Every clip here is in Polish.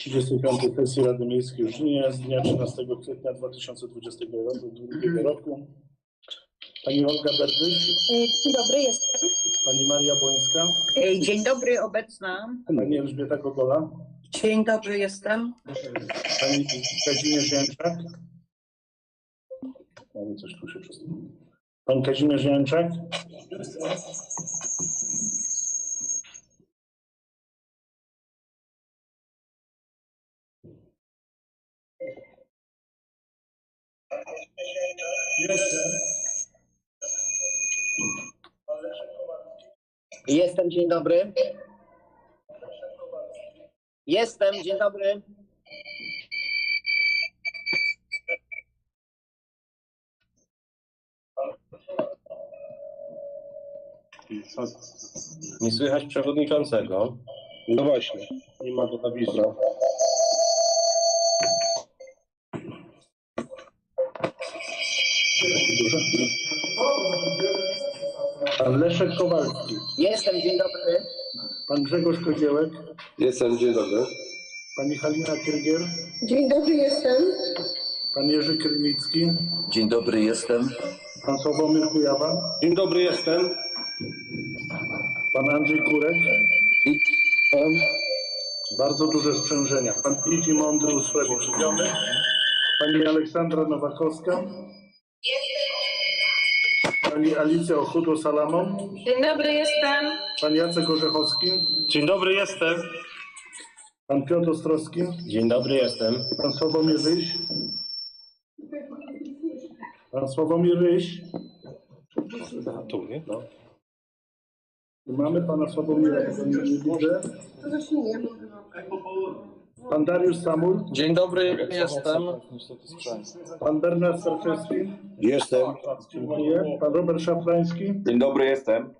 35. sesji Rady Miejskiej w Żninie z dnia 13 kwietnia 2022 roku. Pani Olga Berdyś, Dzień dobry, jestem. Pani Maria Bońska, Ej, Dzień dobry, obecna. Pani Elżbieta Kogola, Dzień dobry, jestem. Pani Kazimierz Janczak. Ale coś tu się. Pan Kazimierz Janczak. Jestem, dzień dobry. Jestem, dzień dobry. Nie słychać przewodniczącego. No właśnie, nie ma go na wideo. Pan Leszek Kowalski, Jestem, dzień dobry. pan Grzegorz Koziełek, Jestem, dzień dobry. pani Halina Krygier, Dzień dobry, jestem. pan Jerzy Krynicki, Dzień dobry, jestem. pan Sławomir Kujawa, Dzień dobry, jestem. pan Andrzej Kurek, Pan bardzo duże sprzężenia, pan Idzi Mądry Usprawiedliwiony, pani Aleksandra Nowakowska, pani Alicja Ochudło-Salamon, Dzień dobry, jestem. pan Jacek Orzechowski, Dzień dobry, jestem. pan Piotr Ostrowski, Dzień dobry, jestem. pan Sławomir Ryś, pan Sławomir Ryś, Tu, nie? No. mamy pana Sławomira, tego nie nie widzę, pan Dariusz Samul, Dzień dobry, jestem. pan Bernard Starczewski, Jestem. dziękuję, pan Robert Szafrański, Dzień dobry, jestem.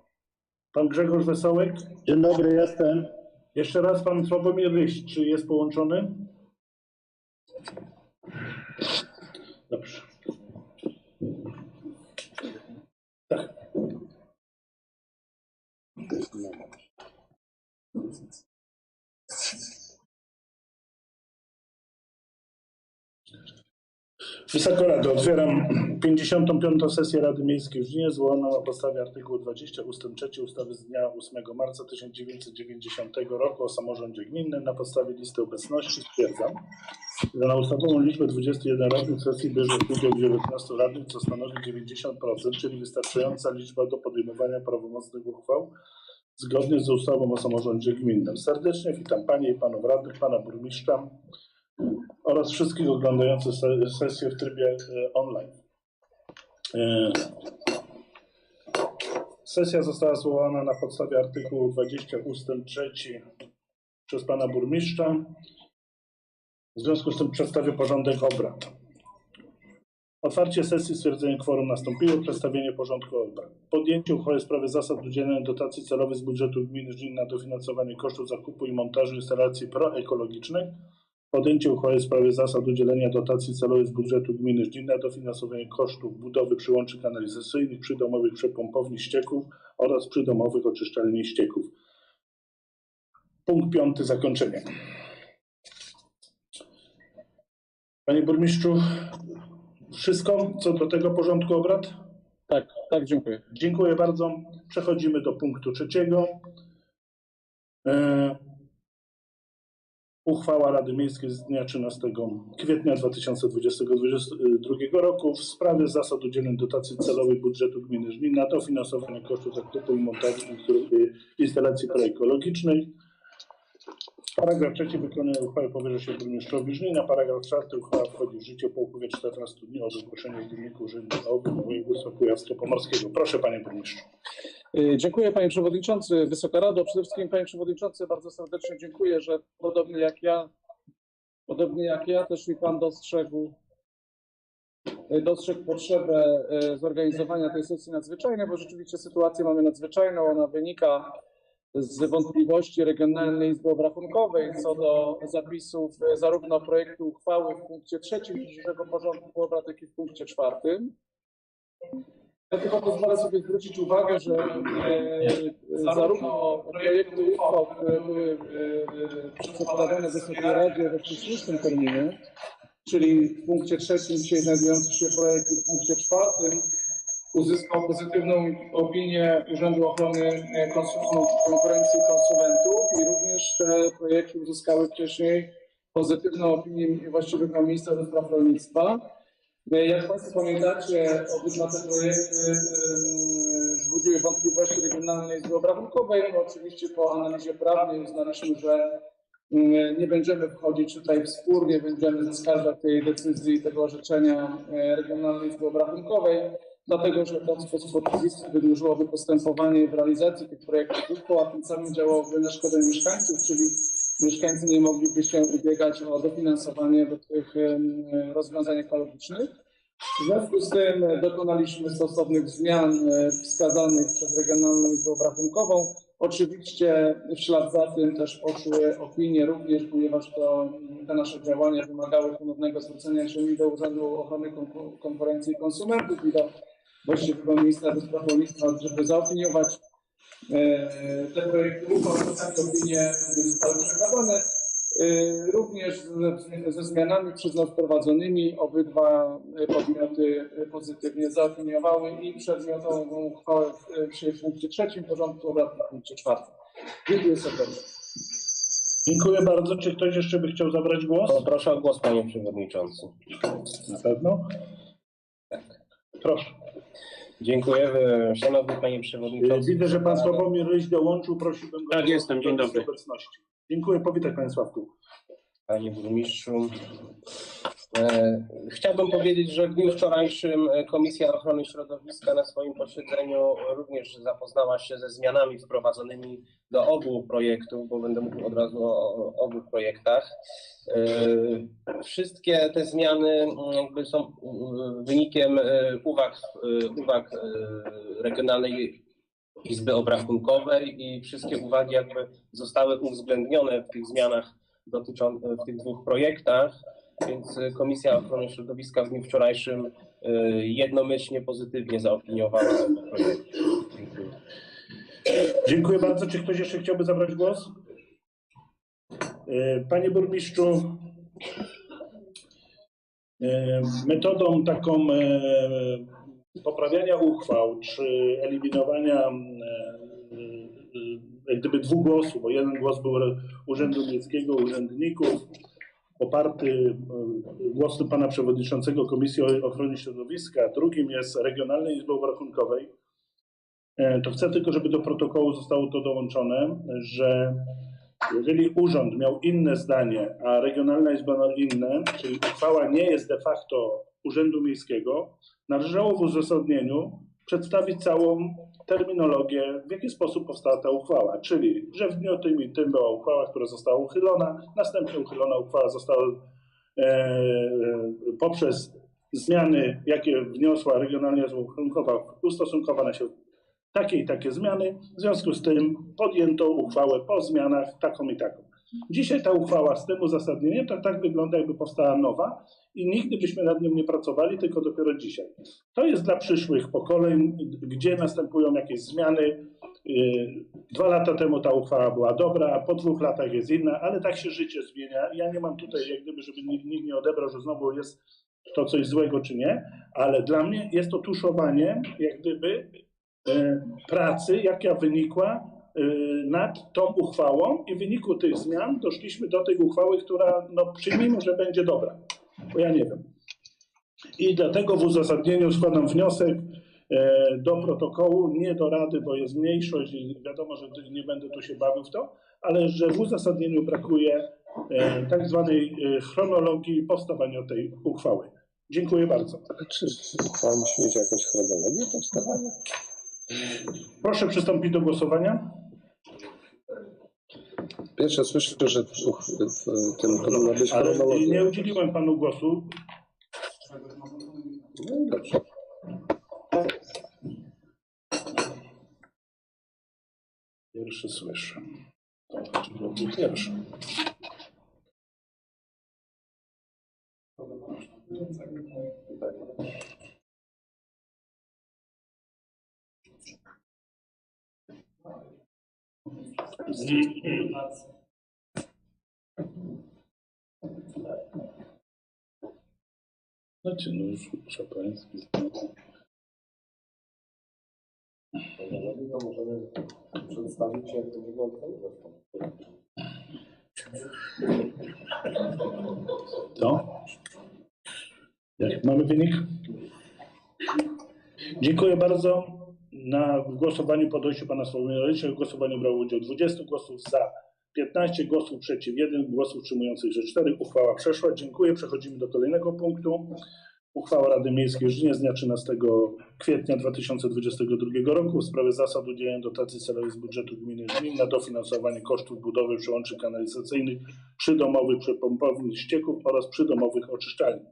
pan Grzegorz Wesołek, Dzień dobry, jestem. Jeszcze raz pan Sławomir Ryś, czy jest połączony? Dobrze. Tak. Wysoka Rado, otwieram 55. sesję Rady Miejskiej w Żninie, zwołaną na podstawie artykułu 20 ust. 3 ustawy z dnia 8 marca 1990 roku o samorządzie gminnym. Na podstawie listy obecności stwierdzam, że na ustawową liczbę 21 radnych sesji bierze udział 19 radnych, co stanowi 90%, czyli wystarczająca liczba do podejmowania prawomocnych uchwał zgodnie z ustawą o samorządzie gminnym. Serdecznie witam Panie i Panów Radnych, Pana Burmistrza, oraz wszystkich oglądających se- sesję w trybie e, online. E, Sesja została zwołana na podstawie artykułu 20 ust. 3 przez pana burmistrza. W związku z tym przedstawię porządek obrad. Otwarcie sesji, stwierdzenie kworum nastąpiło, przedstawienie porządku obrad. Podjęcie uchwały w sprawie zasad udzielania dotacji celowej z budżetu gminy Żnin na dofinansowanie kosztów zakupu i montażu instalacji proekologicznych Podjęcie uchwały w sprawie zasad udzielenia dotacji celowej z budżetu gminy Żnin na dofinansowanie kosztów budowy przyłączy kanalizacyjnych, przydomowych przepompowni ścieków oraz przydomowych oczyszczalni ścieków. Punkt piąty, zakończenie. Panie burmistrzu, wszystko co do tego porządku obrad? Tak, tak, dziękuję. Dziękuję bardzo. Przechodzimy do punktu trzeciego. E, Uchwała Rady Miejskiej z dnia 13 kwietnia 2022 roku w sprawie zasad udzielenia dotacji celowej budżetu gminy Żnin na dofinansowanie kosztów zakupu i montażu instalacji proekologicznych. Paragraf trzeci wykonania uchwały powierza się burmistrzowi Żnina. Paragraf czwarty uchwała wchodzi w życie po upływie 14 dni od ogłoszenia w Dzienniku Urzędowym Województwa Kujawsko-Pomorskiego. Proszę Panie Burmistrzu. Y, Dziękuję Panie Przewodniczący, Wysoka Rado. Przede wszystkim Panie Przewodniczący bardzo serdecznie dziękuję, że podobnie jak ja, podobnie jak ja też i Pan dostrzegł, y, dostrzegł potrzebę y, zorganizowania tej sesji nadzwyczajnej, bo rzeczywiście sytuację mamy nadzwyczajną. Ona wynika z wątpliwości Regionalnej Izby Obrachunkowej co do zapisów y, zarówno projektu uchwały w punkcie trzecim dzisiejszego porządku obrad, jak i w punkcie czwartym. Ja tylko pozwolę sobie zwrócić uwagę, że e, zarówno projekty uchwał, które były e, przedstawiane Wysokiej Radzie we wcześniejszym terminie, czyli w punkcie trzecim dzisiaj znajdujący się projekt i w punkcie czwartym uzyskał pozytywną opinię Urzędu Ochrony Konkurencji i Konsumentów i również te projekty uzyskały wcześniej pozytywną opinię właściwego ministra do spraw rolnictwa. Jak Państwo pamiętacie, obydwa te projekty wzbudziły wątpliwości Regionalnej Izby Obrachunkowej. No, oczywiście po analizie prawnej uznaliśmy, że nie będziemy wchodzić tutaj w spór, nie będziemy zaskarżać tej decyzji, tego orzeczenia Regionalnej Izby Obrachunkowej, dlatego że to w sposób oczywisty wydłużyłoby postępowanie w realizacji tych projektów a tym samym działałoby na szkodę mieszkańców, czyli mieszkańcy nie mogliby się ubiegać o dofinansowanie do tych rozwiązań ekologicznych. W związku z tym dokonaliśmy stosownych zmian e, wskazanych przez Regionalną Izbę Obrachunkową. Oczywiście w ślad za tym też poszły opinie również, ponieważ to, mm, te nasze działania wymagały ponownego zwrócenia się i do Urzędu Ochrony Konku- Konkurencji i Konsumentów i do właściwego ministra do spraw rolnictwa, żeby zaopiniować e, te projekty uchwał, takie opinie zostały przekazane. E, Również ze, ze zmianami przez nas wprowadzonymi obydwa podmioty pozytywnie zaopiniowały i przedmiotową uchwałę w- przyjęli w punkcie trzecim porządku obrad w punkcie czwartym. Dziękuję serdecznie. Dziękuję bardzo. Czy ktoś jeszcze by chciał zabrać głos? Proszę o głos, panie przewodniczący. Na pewno. Proszę. Dziękuję. e, Szanowny panie E, przewodniczący. Widzę, że pan Sławomir Ryś dołączył. Prosiłbym go Tak, jestem. Dzień dobry. obecności. Dziękuję. Powitaj panie Sławku. Panie burmistrzu. E, Chciałbym powiedzieć, że w dniu wczorajszym Komisja Ochrony Środowiska na swoim posiedzeniu również zapoznała się ze zmianami wprowadzonymi do obu projektów, bo będę mówił od razu o obu projektach. E, Wszystkie te zmiany mm, jakby są mm, wynikiem e, uwag, uwag Regionalnej Izby Obrachunkowej i wszystkie uwagi jakby zostały uwzględnione w tych zmianach dotyczą w tych dwóch projektach, więc y, Komisja Ochrony Środowiska w dniu wczorajszym y, jednomyślnie pozytywnie zaopiniowała oba projekty. Dziękuję. Dziękuję bardzo. Czy ktoś jeszcze chciałby zabrać głos? E, Panie burmistrzu, metodą taką poprawiania uchwał czy eliminowania jak gdyby dwóch głosów, bo jeden głos był Urzędu Miejskiego, urzędników, poparty e, głosem pana przewodniczącego Komisji Ochrony Środowiska, drugim jest Regionalnej Izby Obrachunkowej, E, to chcę tylko, żeby do protokołu zostało to dołączone, że jeżeli urząd miał inne zdanie, a regionalna izba inne, czyli uchwała nie jest de facto urzędu miejskiego, należało w uzasadnieniu przedstawić całą terminologię, w jaki sposób powstała ta uchwała, czyli że w dniu tym i tym była uchwała, która została uchylona, następnie uchylona uchwała została e, e, poprzez zmiany, jakie wniosła regionalna izba obrachunkowa, ustosunkowane się takie i takie zmiany. W związku z tym podjęto uchwałę po zmianach taką i taką. Dzisiaj ta uchwała z tym uzasadnieniem to tak wygląda, jakby powstała nowa i nigdy byśmy nad nią nie pracowali, tylko dopiero dzisiaj. To jest dla przyszłych pokoleń, gdzie następują jakieś zmiany. Yy, Dwa lata temu ta uchwała była dobra, po dwóch latach jest inna, ale tak się życie zmienia. Ja nie mam tutaj, jak gdyby, żeby nikt, nikt nie odebrał, że znowu jest to coś złego czy nie, ale dla mnie jest to tuszowanie, jak gdyby, e, pracy, jaka wynikła nad tą uchwałą i w wyniku tych zmian doszliśmy do tej uchwały, która, no przyjmijmy, że będzie dobra, bo ja nie wiem. I dlatego w uzasadnieniu składam wniosek e, do protokołu, nie do rady, bo jest mniejszość i wiadomo, że nie będę tu się bawił w to, ale że w uzasadnieniu brakuje e, tak zwanej e, chronologii powstawania tej uchwały. Dziękuję bardzo. Czy uchwała musi mieć jakąś chronologię powstawania? Proszę przystąpić do głosowania. Pierwsze słyszę, że w, uch- w tym powinna być Ale chronologia. nie udzieliłem panu głosu. No dobrze. Pierwszy słyszę. To że Pierwszy. Znaczy, no już Szapański. To? Jak mamy wynik? Dziękuję bardzo. Na w głosowaniu po dojściu pana Sławomira w głosowaniu brało udział 20 głosów za, 15 głosów przeciw, 1 głos utrzymujących, że 4. Uchwała przeszła. Dziękuję. Przechodzimy do kolejnego punktu. Uchwała Rady Miejskiej Żninie z dnia 13 kwietnia 2022 roku w sprawie zasad udzielenia dotacji celowej z budżetu gminy Żnin na dofinansowanie kosztów budowy przełączy kanalizacyjnych przydomowych przepompowni ścieków oraz przydomowych oczyszczalni.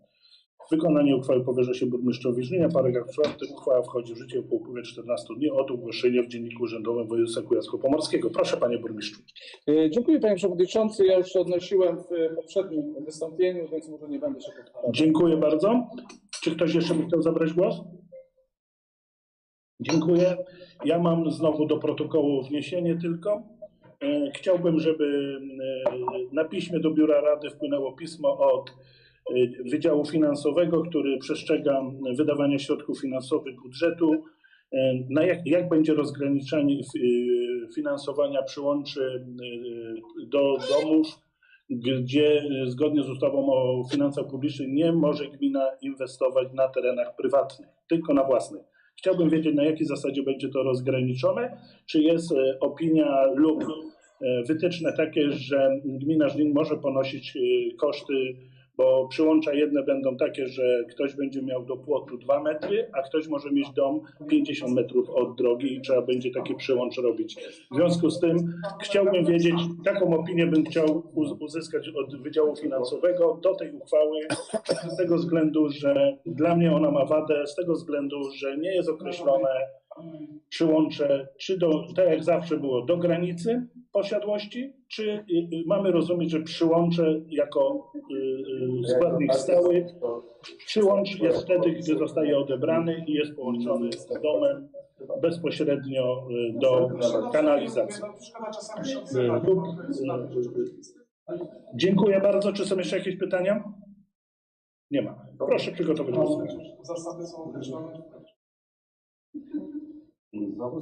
Wykonanie uchwały powierza się burmistrzowi Żninia. Paragraf 4. Uchwała wchodzi w życie po upływie 14 dni od ogłoszenia w Dzienniku Urzędowym Województwa Kujawsko-Pomorskiego. Proszę panie burmistrzu. E, Dziękuję panie przewodniczący. Ja już się odnosiłem w poprzednim wystąpieniu, więc może nie będę się powtarzał. Dziękuję bardzo. Czy ktoś jeszcze by chciał zabrać głos? Dziękuję. Ja mam znowu do protokołu wniesienie tylko. E, Chciałbym, żeby e, na piśmie do Biura Rady wpłynęło pismo od e, Wydziału Finansowego, który przestrzega wydawania środków finansowych budżetu. E, Na jak, jak będzie rozgraniczenie f- e, finansowania przyłączy do domów, gdzie zgodnie z ustawą o finansach publicznych nie może gmina inwestować na terenach prywatnych, tylko na własnych. Chciałbym wiedzieć, na jakiej zasadzie będzie to rozgraniczone. Czy jest opinia lub wytyczne takie, że gmina Żnin może ponosić koszty, bo przyłącza jedne będą takie, że ktoś będzie miał do płotu 2 metry, a ktoś może mieć dom 50 metrów od drogi i trzeba będzie taki przyłącz robić. W związku z tym chciałbym wiedzieć, taką opinię bym chciał uz- uzyskać od Wydziału Finansowego do tej uchwały, z tego względu, że dla mnie ona ma wadę, z tego względu, że nie jest określone przyłącze, czy do, tak jak zawsze było, do granicy posiadłości, czy y, y, mamy rozumieć, że przyłącze jako y, y, składnik stały, przyłącz jest wtedy, gdy zostaje odebrany i jest połączony z domem bezpośrednio do kanalizacji. Dziękuję bardzo. Czy są jeszcze jakieś pytania? Nie ma. Proszę przygotować głosowanie. Zasady są określone. Znowu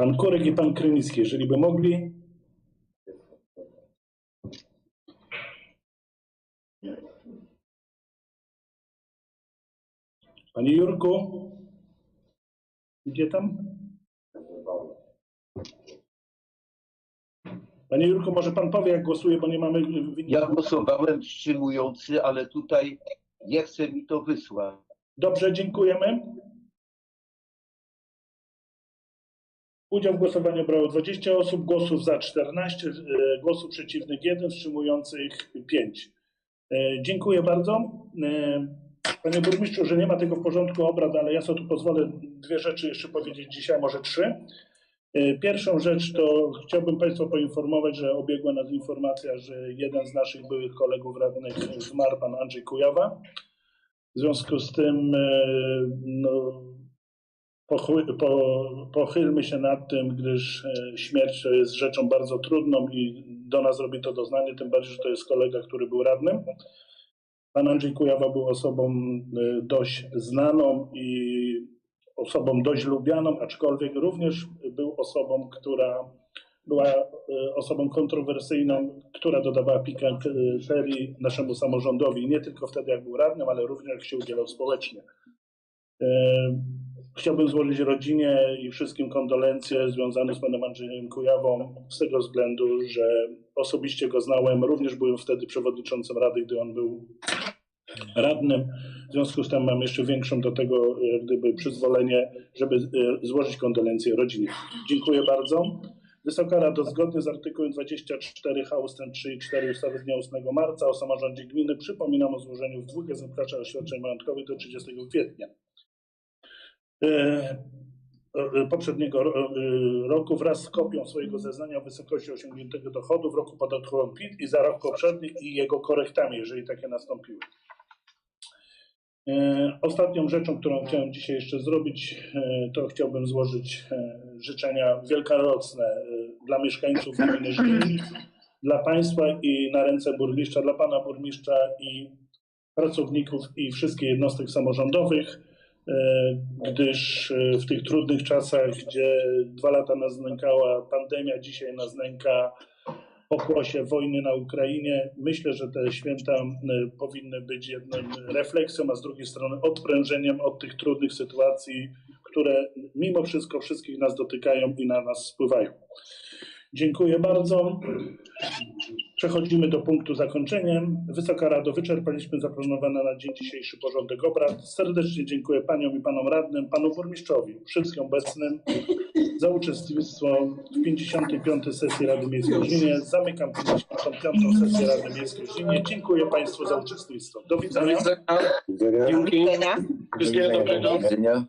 Pan Kurek i pan Krynicki, jeżeli by mogli. Panie Jurku, gdzie tam? Panie Jurku, może pan powie, jak głosuje, bo nie mamy wyniku. Ja głosowałem wstrzymujący, ale tutaj nie chce mi to wysłać. Dobrze, dziękujemy. Udział w głosowaniu brało 20 osób, głosów za 14, e, głosów przeciwnych 1, wstrzymujących 5. E, Dziękuję bardzo. E, Panie burmistrzu, że nie ma tego w porządku obrad, ale ja sobie tu pozwolę dwie rzeczy jeszcze powiedzieć dzisiaj, może trzy. Pierwszą rzecz to chciałbym Państwa poinformować, że obiegła nas informacja, że jeden z naszych byłych kolegów radnych zmarł, pan Andrzej Kujawa. W związku z tym no, pochylmy się nad tym, gdyż e, śmierć jest rzeczą bardzo trudną i do nas robi to doznanie, tym bardziej, że to jest kolega, który był radnym. Pan Andrzej Kujawa był osobą e, dość znaną i osobą dość lubianą, aczkolwiek również był osobą, która była e, osobą kontrowersyjną, która dodawała pikanterii naszemu samorządowi, nie tylko wtedy, jak był radnym, ale również jak się udzielał społecznie. E, Chciałbym złożyć rodzinie i wszystkim kondolencje związane z panem Andrzejem Kujawą z tego względu, że osobiście go znałem, również byłem wtedy przewodniczącym rady, gdy on był radnym. W związku z tym mam jeszcze większą do tego jak gdyby przyzwolenie, żeby e, złożyć kondolencje rodzinie. Dziękuję bardzo. Wysoka Rado, zgodnie z artykułem 24h ust. 3 i 4 ustawy z dnia 8 marca o samorządzie gminy przypominam o złożeniu w dwóch egzemplarzach oświadczeń majątkowych do 30 kwietnia e, e, poprzedniego ro- e, roku wraz z kopią swojego zeznania o wysokości osiągniętego dochodu w roku podatkowym PIT i za rok poprzedni i jego korektami, jeżeli takie nastąpiły. E, Ostatnią rzeczą, którą chciałem dzisiaj jeszcze zrobić, e, to chciałbym złożyć e, życzenia wielkanocne e, dla mieszkańców gminy Żnin, dla Państwa i na ręce burmistrza, dla Pana Burmistrza i pracowników i wszystkich jednostek samorządowych, e, gdyż e, w tych trudnych czasach, gdzie dwa lata nas nękała pandemia, dzisiaj nas nęka pokłosie wojny na Ukrainie. Myślę, że te święta e, powinny być jednym refleksją, a z drugiej strony odprężeniem od tych trudnych sytuacji, które mimo wszystko wszystkich nas dotykają i na nas wpływają. Dziękuję bardzo. Przechodzimy do punktu zakończeniem. Wysoka Rado, wyczerpaliśmy zaplanowany na dzień dzisiejszy porządek obrad. Serdecznie dziękuję Paniom i Panom Radnym, Panu Burmistrzowi, wszystkim obecnym za uczestnictwo w 55. sesji Rady Miejskiej w Żninie. Zamykam 55. sesję Rady Miejskiej w Żninie. Dziękuję Państwu za uczestnictwo. Do Do widzenia. widzenia. Dzięki. Widzenia. Wszystkiego dobrego. Do widzenia.